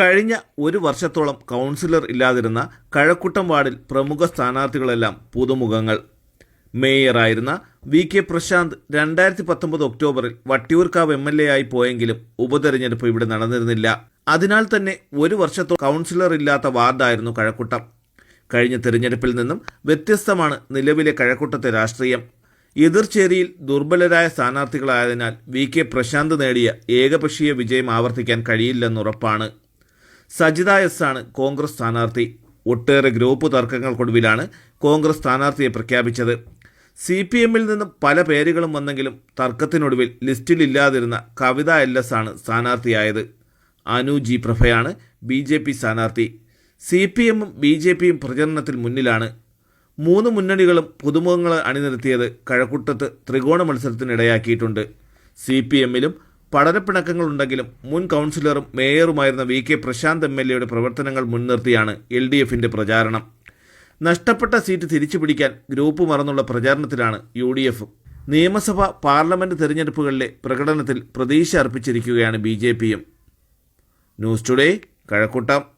കഴിഞ്ഞ ഒരു വർഷത്തോളം കൗൺസിലർ ഇല്ലാതിരുന്ന കഴക്കൂട്ടം വാർഡിൽ പ്രമുഖ സ്ഥാനാർത്ഥികളെല്ലാം പുതുമുഖങ്ങൾ. മേയറായിരുന്ന വി കെ പ്രശാന്ത് രണ്ടായിരത്തി പത്തൊമ്പത് ഒക്ടോബറിൽ വട്ടിയൂർക്കാവ് എം എൽ എ ആയി പോയെങ്കിലും ഉപതെരഞ്ഞെടുപ്പ് ഇവിടെ നടന്നിരുന്നില്ല. അതിനാൽ തന്നെ ഒരു വർഷത്തോളം കൗൺസിലർ ഇല്ലാത്ത വാർഡായിരുന്നു കഴക്കൂട്ടം. കഴിഞ്ഞ തെരഞ്ഞെടുപ്പിൽ നിന്നും വ്യത്യസ്തമാണ് നിലവിലെ കഴക്കൂട്ടത്തെ രാഷ്ട്രീയം. എതിർചേരിയിൽ ദുർബലരായ സ്ഥാനാർത്ഥികളായതിനാൽ വി കെ പ്രശാന്ത് നേടിയ ഏകപക്ഷീയ വിജയം ആവർത്തിക്കാൻ കഴിയില്ലെന്നുറപ്പാണ്. സജിത എസ് ആണ് കോൺഗ്രസ് സ്ഥാനാർത്ഥി. ഒട്ടേറെ ഗ്രൂപ്പ് തർക്കങ്ങൾക്കൊടുവിലാണ് കോൺഗ്രസ് സ്ഥാനാർത്ഥിയെ പ്രഖ്യാപിച്ചത്. സി പി എമ്മിൽ നിന്നും പല പേരുകളും വന്നെങ്കിലും തർക്കത്തിനൊടുവിൽ ലിസ്റ്റിലില്ലാതിരുന്ന കവിത എൽ എസ് ആണ് സ്ഥാനാർത്ഥിയായത്. അനു ജി പ്രഭയാണ് ബി ജെ പി സ്ഥാനാർത്ഥി. സി പി എമ്മും ബി ജെ പിയും പ്രചരണത്തിൽ മുന്നിലാണ്. മൂന്ന് മുന്നണികളും പുതുമുഖങ്ങളെ അണിനിരത്തിയത് കഴക്കൂട്ടത്ത് ത്രികോണ മത്സരത്തിനിടയാക്കിയിട്ടുണ്ട്. സി പി എമ്മിലും പഠനപ്പിണക്കങ്ങളുണ്ടെങ്കിലും മുൻ കൗൺസിലറും മേയറുമായിരുന്ന V K Prashanth M L എയുടെ പ്രവർത്തനങ്ങൾ മുൻനിർത്തിയാണ് എൽ ഡി എഫിന്റെ പ്രചാരണം. നഷ്ടപ്പെട്ട സീറ്റ് തിരിച്ചു പിടിക്കാൻ ഗ്രൂപ്പ് മറന്നുള്ള പ്രചാരണത്തിലാണ് യു ഡി എഫ്. നിയമസഭ പാർലമെന്റ് തെരഞ്ഞെടുപ്പുകളിലെ പ്രകടനത്തിൽ പ്രതീക്ഷ അർപ്പിച്ചിരിക്കുകയാണ് ബി ജെ പിയും. News today Kazhakoottam.